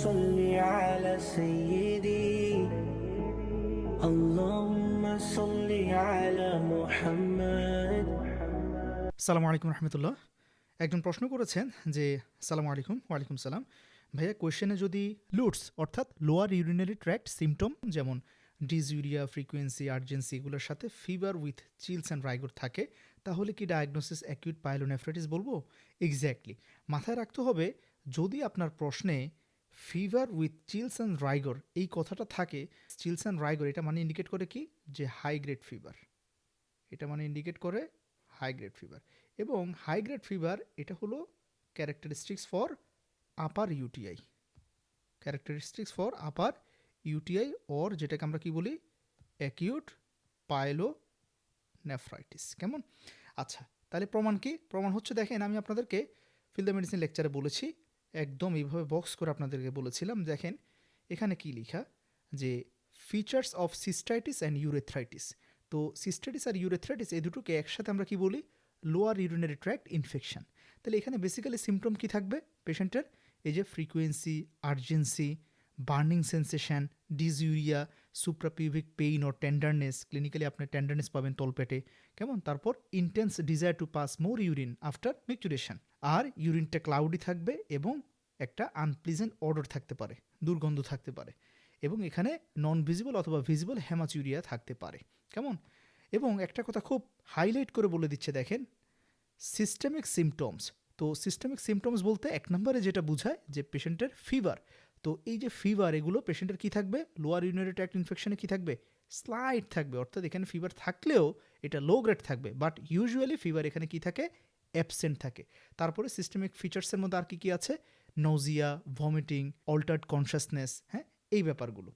صل على سيدي اللهم صل على محمد সালামু আলাইকুম রহমতুল্লাহ একজন প্রশ্ন করেছেন যে সালামু আলাইকুম ওয়ালাইকুম সালাম ভাইয়া কোয়েশ্চেনে যদি লুটস অর্থাৎ লোয়ার ইউরিনারি ট্র্যাক্ট সিমটম যেমন ডিজইউরিয়া ফ্রিকোয়েন্সি আর্জেন্সি এগুলোর সাথে fever with chills and rigor থাকে তাহলে কি ডায়াগনোসিস অ্যাকিউট পাইলোনেফ্রাইটিস বলবো এক্স্যাক্টলি মাথায় রাখতে হবে যদি আপনার প্রশ্নে fever with chills and rigor এই কথাটা থাকে চিলস অ্যান্ড রাইগর এটা মানে ইন্ডিকেট করে কি? যে হাই গ্রেড ফিভার এটা মানে ইন্ডিকেট করে হাই গ্রেড ফিভার এবং হাই গ্রেড ফিভার এটা হলো characteristics for upper UTI characteristics for upper UTI or যেটাকে আমরা কি বলি? অ্যাকিউট পাইলো নেফ্রাইটিস কেমন? আচ্ছা তাহলে প্রমাণ কি? প্রমাণ হচ্ছে, দেখেন আমি আপনাদেরকে ফিল দ্য মেডিসিন লেকচারে বলেছি একদম এইভাবে বক্স করে আপনাদেরকে বলেছিলাম, দেখেন এখানে কি লেখা? যে features of cystitis and urethritis তো সিস্টাইটিস আর ইউরেথ্রাইটিস এই দুটোকে একসাথে আমরা কি বলি? লোয়ার ইউরিনারি ট্র্যাক্ট ইনফেকশন তাহলে এখানে বেসিক্যালি সিমটম কি থাকবে পেশেন্টের এই যে frequency urgency burning sensation dysuria suprapubic pain ও টেন্ডারনেস ক্লিনিক্যালি আপনি টেন্ডারনেস পাবেন তলপেটে, কেমন? তারপর intense desire to pass more urine after micturition আর ইউরিনটা ক্লাউডি থাকবে এবং একটা আনপ্লিজেন্ট অর্ডার থাকতে পারে, দুর্গন্ধ থাকতে পারে, এবং এখানে নন ভিজিবল অথবা ভিজিবল হেমাচুরিয়া থাকতে পারে, কেমন? এবং একটা কথা খুব হাইলাইট করে বলে দিচ্ছে, দেখেন সিস্টেমিক সিমটমস তো সিস্টেমিক সিমটমস বলতে এক নম্বরে যেটা বোঝায় যে পেশেন্টের ফিভার তো এই যে ফিভার এগুলো পেশেন্টের কী থাকবে? লোয়ার ইউরিনারি ট্র্যাক্ট ইনফেকশনে কী থাকবে? স্লাইড থাকবে, অর্থাৎ এখানে ফিভার থাকলেও এটা লো গ্রেড থাকবে বাট ইউজুয়ালি ফিভার এখানে কী থাকে? অ্যাবসেন্ট থাকে। তারপরে সিস্টেমিক ফিচার্সের মধ্যে আর কি কি আছে? নজিয়া ভমিটিং অল্টার্ড কনসিয়াসনেস হ্যাঁ এই ব্যাপারগুলো।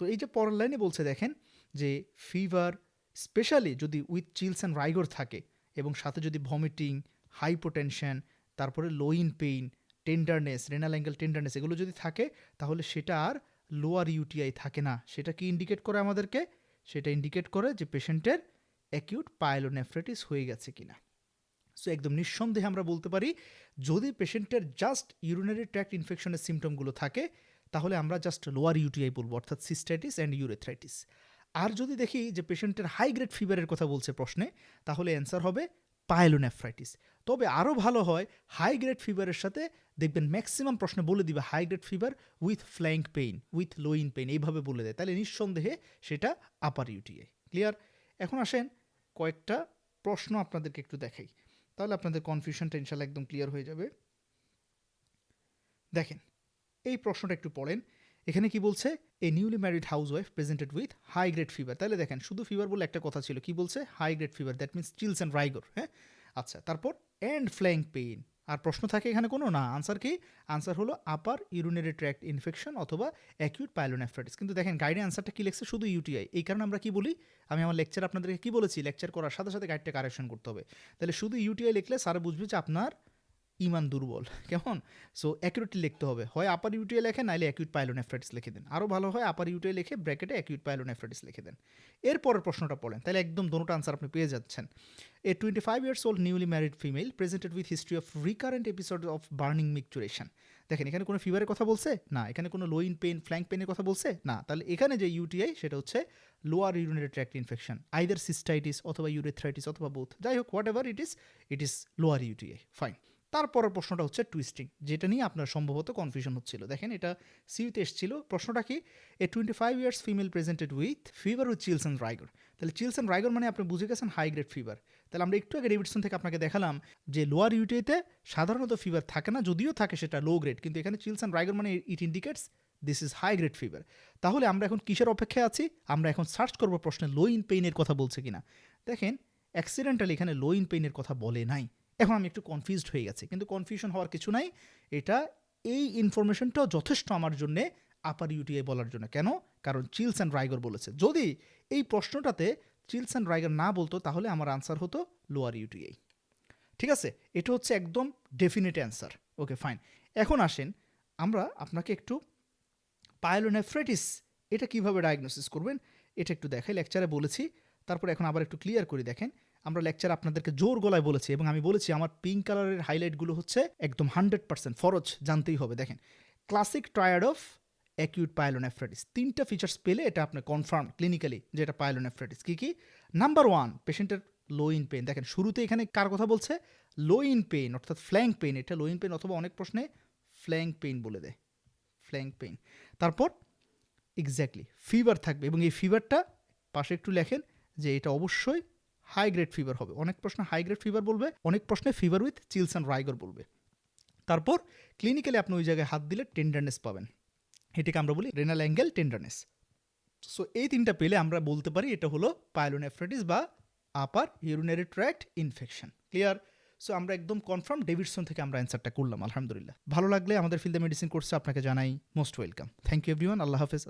তো এই যে পরের লাইনে বলছে দেখেন যে ফিভার স্পেশালি যদি উইথ চিলস অ্যান্ড রাইগর থাকে এবং সাথে যদি ভমিটিং হাইপোটেনশন তারপরে loin pain tenderness renal angle tenderness এগুলো যদি থাকে, তাহলে সেটা আর লোয়ার ইউটিআই থাকে না। সেটা কি ইন্ডিকেট করে আমাদেরকে? সেটা ইন্ডিকেট করে যে পেশেন্টের অ্যাকিউট পাইলোনেফ্রাইটিস হয়ে গেছে কিনা। সো একদম নিঃসন্দেহে আমরা বলতে পারি, যদি পেশেন্টের জাস্ট ইউরিনারি ট্র্যাক্ট ইনফেকশনের সিমটমগুলো থাকে, তাহলে আমরা জাস্ট লোয়ার ইউটিআই বলব, অর্থাৎ সিস্টাইটিস অ্যান্ড ইউরেথ্রাইটিস আর যদি দেখি যে পেশেন্টের হাই গ্রেড ফিভারের কথা বলছে প্রশ্নে, তাহলে অ্যান্সার হবে পাইলোনেফ্রাইটিস। তবে আরও ভালো হয় হাই গ্রেড ফিভারের সাথে দেখবেন ম্যাক্সিমাম প্রশ্নে বলে দিবে high grade fever with flank pain with loin pain এইভাবে বলে দেয়। তাহলে নিঃসন্দেহে সেটা আপার ইউটিআই ক্লিয়ার এখন আসেন কয়েকটা প্রশ্ন আপনাদেরকে একটু দেখাই। তাহলে আপনাদের কনফিউশনটা ইনশাল্লাহ একদম ক্লিয়ার হয়ে যাবে। দেখেন, এই প্রশ্নটা একটু পড়েন। এখানে কি বলছে? A newly married housewife presented with high grade fever তাহলে দেখেন, শুধু ফিভার বলে একটা কথা ছিল। কি বলছে? High grade fever that means chills and rigor হ্যাঁ? আচ্ছা তারপর অ্যান্ড ফ্ল্যাং পেইন আর প্রশ্ন থাকে এখানে কোনো? না আনসার কি? আনসার হলো আপার ইউরিনারি ট্র্যাক্ট ইনফেকশন অথবা অ্যাকিউট পাইলোনেফ্রাইটিস কিন্তু দেখেন গাইডে আনসারটা কি লিখছে? শুধু ইউটিআই এই কারণে আমরা কি বলি? আমি আমার লেকচার আপনাদেরকে কি বলেছি? লেকচার করার সাথে সাথে গাইডটা কারেকশন করতে হবে। তাহলে শুধু ইউটিআই লিখলে স্যার বুঝবে যে আপনার ইমান দুর্বল, কেমন? সো অ্যাকিউটলি লিখতে হবে। হয় আপার ইউটিআই লেখে নাইলে অ্যাকিউট পাইলোনেফ্রাইটিস লিখে দেন। আরও ভালো হয় আপার ইউটিআই লিখে ব্র্যাকেটে অ্যাকিউট পাইলোনেফ্রাইটিস লিখে দেন। এরপরের প্রশ্নটা পড়েন। তাহলে একদম দোনোটা আনসার আপনি পেয়ে যাচ্ছেন। A twenty five years old newly married female presented with history of recurrent episode of burning micturition দেখেন, এখানে কোনো ফিভারের কথা বলছে? না। এখানে কোনো লো ইন পেন ফ্ল্যাঙ্ক পেনের কথা বলছে? না। তাহলে এখানে যে ইউটিআই সেটা হচ্ছে lower urinary tract infection either cystitis অথবা ইউরেথ্রাইটিস অথবা বোথ যাই হোক whatever it is it is lower UTI fine তারপরের প্রশ্নটা হচ্ছে টুইস্টিং যেটা নিয়ে আপনার সম্ভবত কনফিউশন হচ্ছিল। দেখেন এটা সিউতে এসেছিল প্রশ্নটা কি? A twenty five years female presented with fever with chills and rigour তাহলে চিলস অ্যান্ড রাইগর মানে আপনি বুঝে গেছেন হাই গ্রেড ফিভার তাহলে আমরা একটু আগে ডেভিডসন থেকে আপনাকে দেখালাম যে লোয়ার ইউটিতে সাধারণত ফিভার থাকে না, যদিও থাকে সেটা লো গ্রেড কিন্তু এখানে চিলস অ্যান্ড রাইগর মানে it indicates this is high grade fever তাহলে আমরা এখন কিসের অপেক্ষায় আছি? আমরা এখন সার্চ করব প্রশ্নে লো ইন পেইনের কথা বলছে কিনা। দেখেন অ্যাক্সিডেন্টালি এখানে লো ইন পেইনের কথা বলে নাই। এখন আমি একটু কনফিউজড হয়ে গেছি, কিন্তু কনফিউশন হওয়ার কিছু নাই। এটা, এই ইনফরমেশনটাও যথেষ্ট আমার জন্যে আপার ইউটিআই বলার জন্য। কেন? কারণ চিলস অ্যান্ড রাইগর বলেছে। যদি এই প্রশ্নটাতে চিলস অ্যান্ড রাইগর না বলতো, তাহলে আমার আনসার হতো লোয়ার ইউটিআই ঠিক আছে? এটা হচ্ছে একদম ডেফিনেট অ্যান্সার ওকে ফাইন এখন আসেন, আমরা আপনাকে একটু পায়োলোনেফ্রাইটিস এটা কীভাবে ডায়াগনোসিস করবেন, এটা একটু দেখাই। লেকচারে বলেছি, তারপর এখন আবার একটু ক্লিয়ার করে দেখেন। আমরা লেকচার আপনাদেরকে জোর গলায় বলেছি এবং আমি বলেছি আমার পিঙ্ক কালারের হাইলাইটগুলো হচ্ছে একদম হান্ড্রেড পার্সেন্ট ফরজ, জানতেই হবে। দেখেন classic triad of acute pyelonephritis তিনটা ফিচার্স পেলে এটা আপনি কনফার্ম ক্লিনিক্যালি যে এটা পাইলোনেফ্রাইটিস কী কী? নাম্বার ওয়ান পেশেন্টের লো ইন পেইন দেখেন, শুরুতে এখানে কার কথা বলছে? লো ইন পেইন অর্থাৎ ফ্ল্যাঙ্ক পেন এটা লো ইন পেইন অথবা অনেক প্রশ্নে ফ্ল্যাঙ্ক পেইন বলে দেয়। ফ্ল্যাঙ্ক পেইন তারপর এক্স্যাক্টলি ফিভার থাকবে এবং এই ফিভারটা পাশে একটু লেখেন যে এটা অবশ্যই হাই গ্রেড ফিভার হবে। অনেক প্রশ্নে হাই গ্রেড ফিভার বলবে, অনেক প্রশ্নে fever with chills and rigor বলবে। তারপর ক্লিনিক্যালি আপনি ওই জায়গায় হাত দিলে টেন্ডারনেস পাবেন। এটাকে আমরা বলি রেনাল অ্যাঙ্গেল টেন্ডারনেস সো এই তিনটা পেলে আমরা বলতে পারি এটা হলো পাইলোনেফ্রাইটিস বা upper urinary tract infection clear so আমরা একদম কনফার্ম ডেভিডসন থেকে আমরা অ্যান্সারটা করলাম, আলহামদুলিল্লাহ। ভালো লাগলে আমাদের ফিল্ড মেডিসিন কোর্সে আপনাকে জানাই most welcome thank you everyone আল্লাহ হাফেজ।